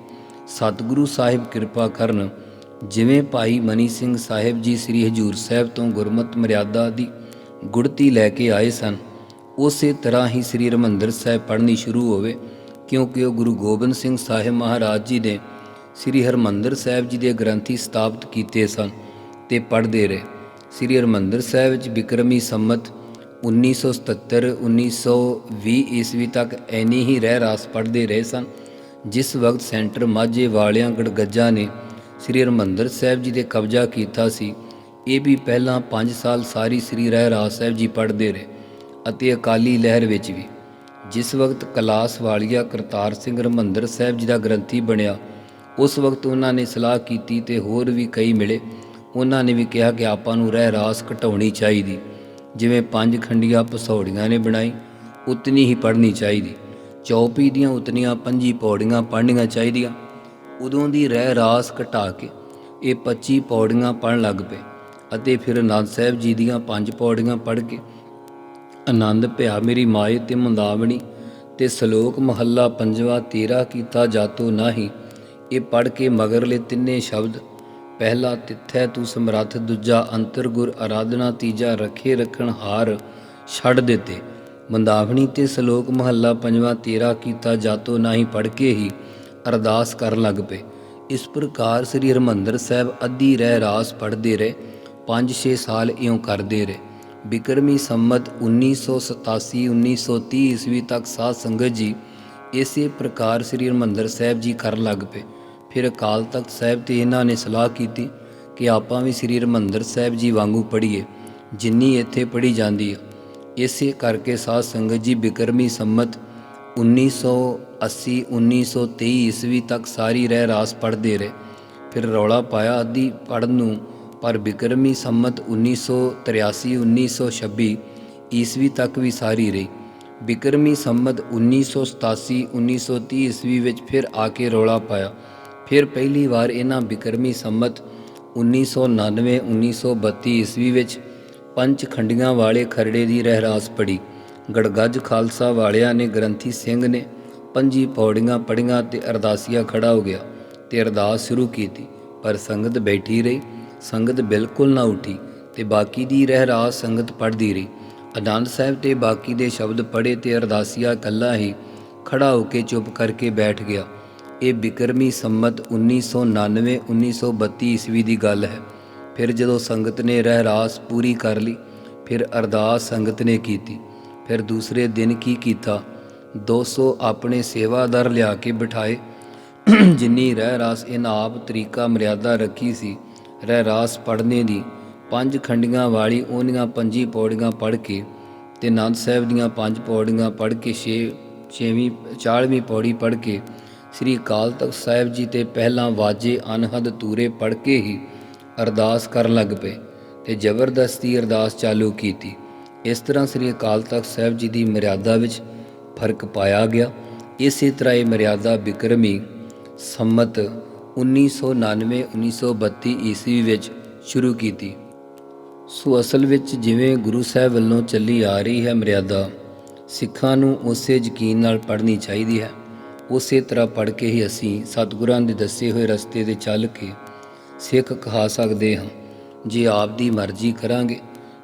ਸਤਿਗੁਰੂ ਸਾਹਿਬ ਕਿਰਪਾ ਕਰਨ, ਜਿਵੇਂ ਭਾਈ ਮਨੀ ਸਿੰਘ ਸਾਹਿਬ ਜੀ ਸ੍ਰੀ ਹਜੂਰ ਸਾਹਿਬ ਤੋਂ ਗੁਰਮਤ ਮਰਿਆਦਾ ਦੀ ਗੁੜਤੀ ਲੈ ਕੇ ਆਏ ਸਨ, ਉਸੇ ਤਰ੍ਹਾਂ ਹੀ ਸ੍ਰੀ ਹਰਿਮੰਦਰ ਸਾਹਿਬ ਪੜ੍ਹਨੀ ਸ਼ੁਰੂ ਹੋਵੇ, ਕਿਉਂਕਿ ਉਹ ਗੁਰੂ ਗੋਬਿੰਦ ਸਿੰਘ ਸਾਹਿਬ ਮਹਾਰਾਜ ਜੀ ਨੇ ਸ੍ਰੀ ਹਰਿਮੰਦਰ ਸਾਹਿਬ ਜੀ ਦੇ ਗ੍ਰੰਥੀ ਸਥਾਪਿਤ ਕੀਤੇ ਸਨ। ਤੇ ਪੜ੍ਹਦੇ ਰਹੇ। ਸ੍ਰੀ ਹਰਿਮੰਦਰ ਸਾਹਿਬ ਵਿੱਚ ਬਿਕਰਮੀ ਸੰਮਤ 1977 1920 ਈਸਵੀ ਤੱਕ ਐਨੀ ਹੀ ਰਹਿ ਰਾਸ ਪੜ੍ਹਦੇ ਰਹੇ ਸਨ, ਜਿਸ ਵਕਤ ਸੈਂਟਰ ਮਾਝੇ ਵਾਲਿਆਂ ਗੜਗੱਜਾ ਨੇ ਸ੍ਰੀ ਹਰਿਮੰਦਰ ਸਾਹਿਬ ਜੀ ਦੇ ਕਬਜ਼ਾ ਕੀਤਾ ਸੀ। ਇਹ ਵੀ ਪਹਿਲਾਂ 5 ਸਾਲ ਸਾਰੀ ਸ੍ਰੀ ਰਹਿ ਰਾਸ ਸਾਹਿਬ ਜੀ ਪੜ੍ਹਦੇ ਰਹੇ ਅਤੇ ਅਕਾਲੀ ਲਹਿਰ ਵਿੱਚ ਵੀ। ਜਿਸ ਵਕਤ ਕਲਾਸ ਵਾਲੀਆ ਕਰਤਾਰ ਸਿੰਘ ਹਰਿਮੰਦਰ ਸਾਹਿਬ ਜੀ ਦਾ ਗ੍ਰੰਥੀ ਬਣਿਆ, ਉਸ ਵਕਤ ਉਹਨਾਂ ਨੇ ਸਲਾਹ ਕੀਤੀ ਤੇ ਹੋਰ ਵੀ ਕਈ ਮਿਲੇ। ਉਹਨਾਂ ਨੇ ਵੀ ਕਿਹਾ ਕਿ ਆਪਾਂ ਨੂੰ ਰਹਿ ਰਾਸ ਘਟਾਉਣੀ ਚਾਹੀਦੀ। ਜਿਵੇਂ ਪੰਜ ਖੰਡੀਆਂ ਪਸੌੜੀਆਂ ਨੇ ਬਣਾਈ, ਉਤਨੀ ਹੀ ਪੜ੍ਹਨੀ ਚਾਹੀਦੀ। ਚੌਪੀ ਦੀਆਂ ਉਤਨੀਆਂ ਪੰਜੀ ਪੌੜੀਆਂ ਪੜ੍ਹਨੀਆਂ ਚਾਹੀਦੀਆਂ। ਉਦੋਂ ਦੀ ਰਹਿ ਰਾਸ ਘਟਾ ਕੇ ਇਹ 25 ਪੌੜੀਆਂ ਪੜ੍ਹਨ ਲੱਗ ਪਏ ਅਤੇ ਫਿਰ ਅਨੰਦ ਸਾਹਿਬ ਜੀ ਦੀਆਂ ਪੰਜ ਪੌੜੀਆਂ ਪੜ੍ਹ ਕੇ ਆਨੰਦ ਭਿਆ ਮੇਰੀ ਮਾਏ ਤੇ ਮੰਦਾਵਣੀ ਤੇ ਸ਼ਲੋਕ ਮਹੱਲਾ ਪੰਜਵਾ ਤੇਰਾ ਕੀਤਾ ਜਾਤੋ ਨਾਹੀ। ਇਹ ਪੜ੍ਹ ਕੇ ਮਗਰਲੇ ਤਿੰਨੇ ਸ਼ਬਦ ਪਹਿਲਾ ਤਿੱਥੈ ਤੂੰ ਸਮਰੱਥ, ਦੂਜਾ ਅੰਤਰ ਗੁਰ ਆਰਾਧਨਾ ਤੀਜਾ ਰੱਖੇ ਰੱਖਣ ਹਾਰ, ਛੱਡ ਦਿੱਤੇ। ਮੰਦਾਵਣੀ ਤੇ ਸ਼ਲੋਕ ਮਹੱਲਾ ਪੰਜਵਾਂ, ਤੇਰਾ ਕੀਤਾ ਜਾਤੋ ਨਾਹੀ ਪੜ੍ਹ ਕੇ ਹੀ ਅਰਦਾਸ ਕਰਨ ਲੱਗ ਪਏ। ਇਸ ਪ੍ਰਕਾਰ ਸ੍ਰੀ ਹਰਮੰਦਰ ਸਾਹਿਬ ਅੱਧੀ ਰਹਿ ਰਾਸ ਪੜ੍ਹਦੇ ਰਹੇ 5-6 ਸਾਲ ਇਉਂ ਕਰਦੇ ਰਹੇ। ਬਿਕਰਮੀ ਸੰਮਤ 1987 1930 ਈਸਵੀ ਤੱਕ ਸਾਧ ਸੰਗਤ ਜੀ ਇਸੇ ਪ੍ਰਕਾਰ ਸ੍ਰੀ ਹਰਮੰਦਰ ਸਾਹਿਬ ਜੀ ਕਰਨ ਲੱਗ ਪਏ। ਫਿਰ ਅਕਾਲ ਤਖਤ ਸਾਹਿਬ ਤੇ ਇਹਨਾਂ ਨੇ ਸਲਾਹ ਕੀਤੀ ਕਿ ਆਪਾਂ ਵੀ ਸ੍ਰੀ ਹਰਮੰਦਰ ਸਾਹਿਬ ਜੀ ਵਾਂਗੂ ਪੜ੍ਹੀਏ, ਜਿੰਨੀ ਇੱਥੇ ਪੜ੍ਹੀ ਜਾਂਦੀ ਆ। ਇਸੇ ਕਰਕੇ ਸਾਧ ਸੰਗਤ ਜੀ ਬਿਕਰਮੀ ਸੰਮਤ 1980 1923 ਈਸਵੀ ਤੱਕ ਸਾਰੀ ਰਹਿ ਰਾਸ ਪੜ੍ਹਦੇ ਰਹੇ। ਫਿਰ ਰੌਲਾ ਪਾਇਆ ਅੱਧੀ ਪੜ੍ਹਨ ਨੂੰ, ਪਰ ਬਿਕਰਮੀ ਸੰਮਤ 1983 1926 ਈਸਵੀ ਤੱਕ ਵੀ ਸਾਰੀ ਰਹੀ। ਬਿਕਰਮੀ ਸੰਮਤ 1987 1930 ਈਸਵੀ ਵਿੱਚ ਫਿਰ ਆ ਕੇ ਰੌਲਾ ਪਾਇਆ। ਫਿਰ ਪਹਿਲੀ ਵਾਰ ਇਹਨਾਂ ਬਿਕਰਮੀ ਸੰਮਤ 1999 1932 ਈਸਵੀ ਵਿੱਚ ਪੰਜ ਖੰਡੀਆਂ ਵਾਲੇ ਖਰੜੇ ਦੀ ਰਹਿਰਾਸ ਪੜੀ ਗੜਗੱਜ ਖਾਲਸਾ ਵਾਲਿਆਂ ਨੇ ਗ੍ਰੰਥੀ ਸਿੰਘ ਨੇ ਪੰਜੀ ਪੌੜੀਆਂ ਪੜੀਆਂ ਤੇ ਅਰਦਾਸੀਆ ਖੜਾ ਹੋ ਗਿਆ ਤੇ ਅਰਦਾਸ ਸ਼ੁਰੂ ਕੀਤੀ, ਪਰ ਸੰਗਤ ਬੈਠੀ ਰਹੀ, ਸੰਗਤ ਬਿਲਕੁਲ ਨਾ ਉੱਠੀ ਤੇ ਬਾਕੀ ਦੀ ਰਹਿਰਾਸ ਸੰਗਤ ਪੜਦੀ ਰਹੀ। ਆਨੰਦ ਸਾਹਿਬ ਤੇ ਬਾਕੀ ਦੇ ਸ਼ਬਦ ਪੜੇ ਤੇ ਅਰਦਾਸੀਆ ਕੱਲਾ ਹੀ ਖੜਾ ਹੋ ਕੇ ਚੁੱਪ ਕਰਕੇ ਬੈਠ ਗਿਆ। ਇਹ ਬਿਕਰਮੀ ਸੰਮਤ 1999 1932 ਈਸਵੀ ਦੀ ਗੱਲ ਹੈ। ਫਿਰ ਜਦੋਂ ਸੰਗਤ ਨੇ ਰਹਿਰਾਸ ਪੂਰੀ ਕਰ ਲਈ, ਫਿਰ ਅਰਦਾਸ ਸੰਗਤ ਨੇ ਕੀਤੀ। ਫਿਰ ਦੂਸਰੇ ਦਿਨ ਕੀ ਕੀਤਾ? 200 ਆਪਣੇ ਸੇਵਾਦਾਰ ਲਿਆ ਕੇ ਬਿਠਾਏ। ਜਿੰਨੀ ਰਹਿ ਰਾਸ ਇਹਨਾਂ ਆਪ ਤਰੀਕਾ ਮਰਿਆਦਾ ਰੱਖੀ ਸੀ ਰਹਿ ਰਾਸ ਪੜ੍ਹਨੇ ਦੀ, ਪੰਜ ਖੰਡੀਆਂ ਵਾਲੀ ਉਹਨੀਆਂ ਪੰਜੀ ਪੌੜੀਆਂ ਪੜ੍ਹ ਕੇ ਤੇ ਆਨੰਦ ਸਾਹਿਬ ਦੀਆਂ ਪੰਜ ਪੌੜੀਆਂ ਪੜ੍ਹ ਕੇ ਛੇ, ਛੇਵੀਂ 40ਵੀਂ ਪੌੜੀ ਪੜ੍ਹ ਕੇ ਸ੍ਰੀ ਅਕਾਲ ਤਖਤ ਸਾਹਿਬ ਜੀ ਤੇ ਪਹਿਲਾਂ ਵਾਜੇ ਅਨਹਦ ਤੂਰੇ ਪੜ੍ਹ ਕੇ ਹੀ ਅਰਦਾਸ ਕਰਨ ਲੱਗ ਪਏ ਤੇ ਜ਼ਬਰਦਸਤੀ ਅਰਦਾਸ ਚਾਲੂ ਕੀਤੀ। ਇਸ ਤਰ੍ਹਾਂ ਸ੍ਰੀ ਅਕਾਲ ਤਖਤ ਸਾਹਿਬ ਜੀ ਦੀ ਮਰਿਆਦਾ ਵਿੱਚ ਫ਼ਰਕ ਪਾਇਆ ਗਿਆ। ਇਸੇ ਤਰ੍ਹਾਂ ਇਹ ਮਰਿਆਦਾ ਬਿਕਰਮੀ ਸੰਮਤ 1999 1932 ਈਸਵੀ ਵਿੱਚ ਸ਼ੁਰੂ ਕੀਤੀ। ਸੋ ਅਸਲ ਵਿੱਚ ਜਿਵੇਂ ਗੁਰੂ ਸਾਹਿਬ ਵੱਲੋਂ ਚੱਲੀ ਆ ਰਹੀ ਹੈ ਮਰਿਆਦਾ, ਸਿੱਖਾਂ ਨੂੰ ਉਸੇ ਯਕੀਨ ਨਾਲ ਪੜ੍ਹਨੀ ਚਾਹੀਦੀ ਹੈ। ਉਸੇ ਤਰ੍ਹਾਂ ਪੜ੍ਹ ਕੇ ਹੀ ਅਸੀਂ ਸਤਿਗੁਰਾਂ ਦੇ ਦੱਸੇ ਹੋਏ ਰਸਤੇ ਤੇ ਚੱਲ ਕੇ ਸਿੱਖ ਕਹਾ ਸਕਦੇ ਹਾਂ। ਜੇ ਆਪ ਦੀ ਮਰਜ਼ੀ ਕਰਾਂਗੇ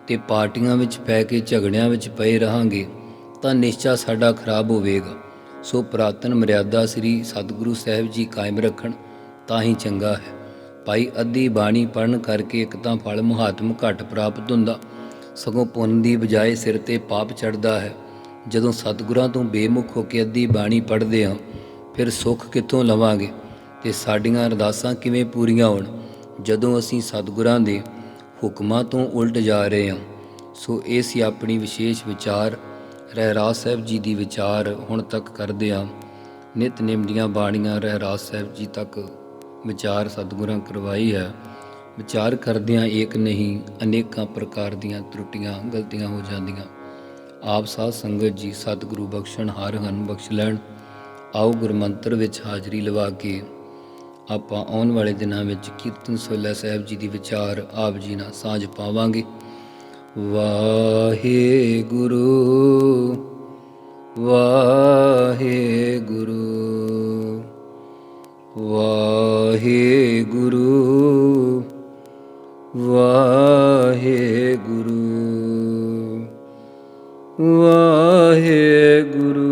ਤੇ ਪਾਰਟੀਆਂ ਵਿੱਚ ਪੈ ਕੇ ਝਗੜਿਆਂ ਵਿੱਚ ਪਏ ਰਹਾਂਗੇ, ਤਾਂ ਨਿਸ਼ਚਾ ਸਾਡਾ ਖਰਾਬ ਹੋਵੇਗਾ। ਸੋ ਪ੍ਰਾਤਨ ਮਰਿਆਦਾ ਸ੍ਰੀ ਸਤਿਗੁਰੂ ਸਾਹਿਬ ਜੀ ਕਾਇਮ ਰੱਖਣ ਤਾਂ ਹੀ ਚੰਗਾ ਹੈ। ਭਾਈ ਅੱਧੀ ਬਾਣੀ ਪੜਨ ਕਰਕੇ ਇੱਕ ਤਾਂ ਫਲ ਮਹਾਤਮ ਘੱਟ ਪ੍ਰਾਪਤ ਹੁੰਦਾ, ਸਗੋਂ ਪੁੰਨ ਦੀ ਬਜਾਏ ਸਿਰ ਤੇ ਪਾਪ ਚੜਦਾ ਹੈ। ਜਦੋਂ ਸਤਿਗੁਰਾਂ ਤੋਂ ਬੇਮੁਖ ਹੋ ਕੇ ਅੱਧੀ ਬਾਣੀ ਪੜ੍ਹਦੇ ਹਾਂ ਫਿਰ ਸੁੱਖ ਕਿੱਥੋਂ ਲਵਾਂਗੇ? ਤੇ ਸਾਡੀਆਂ ਅਰਦਾਸਾਂ ਕਿਵੇਂ ਪੂਰੀਆਂ ਹੋਣ? ਜਦੋਂ ਅਸੀਂ ਸਤਿਗੁਰਾਂ ਦੇ ਹੁਕਮਾਂ ਤੋਂ ਉਲਟ ਜਾ ਰਹੇ ਹਾਂ, ਸੋ ਇਹ ਸੀ ਆਪਣੀ ਵਿਸ਼ੇਸ਼ ਵਿਚਾਰ। ਰਹਿਰਾਸ ਸਾਹਿਬ ਜੀ ਦੀ ਵਿਚਾਰ ਹੁਣ ਤੱਕ ਕਰਦੇ ਹਾਂ। ਨਿਤਨੇਮ ਦੀਆਂ ਬਾਣੀਆਂ ਰਹਿਰਾਸ ਸਾਹਿਬ ਜੀ ਤੱਕ ਵਿਚਾਰ ਸਤਿਗੁਰਾਂ ਕਰਵਾਈ ਹੈ। ਵਿਚਾਰ ਕਰਦਿਆਂ ਏਕ ਨਹੀਂ, ਅਨੇਕਾਂ ਪ੍ਰਕਾਰ ਦੀਆਂ ਤਰੁੱਟੀਆਂ ਗਲਤੀਆਂ ਹੋ ਜਾਂਦੀਆਂ। ਆਪ ਸਾਧ ਸੰਗਤ ਜੀ, ਸਤਿਗੁਰੂ ਬਖਸ਼ਣ, ਹਰ ਹਨ ਬਖਸ਼ ਲੈਣ। ਆਓ ਗੁਰਮੰਤਰ ਵਿੱਚ ਹਾਜ਼ਰੀ ਲਵਾ ਕੇ ਆਪਾਂ ਆਉਣ ਵਾਲੇ ਦਿਨਾਂ ਵਿੱਚ ਕੀਰਤਨ ਸੋਲਾ ਸਾਹਿਬ ਜੀ ਦੀ ਵਿਚਾਰ ਆਪ ਜੀ ਨਾਲ ਸਾਂਝ ਪਾਵਾਂਗੇ। ਵਾਹਿਗੁਰੂ ਵਾਹਿਗੁਰੂ ਵਾਹਿਗੁਰੂ ਵਾਹਿਗੁਰੂ ਵਾਹਿਗੁਰੂ। ਵਾਹਿਗੁਰੂ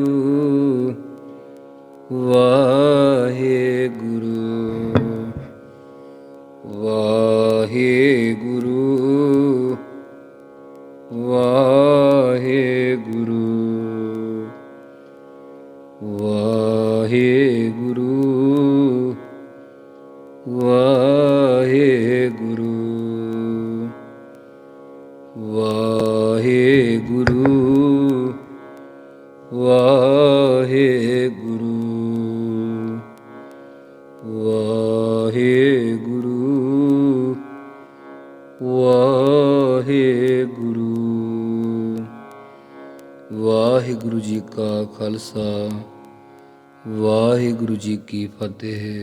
ਵਾਹਿਗੁਰੂ। ਫਤਿਹ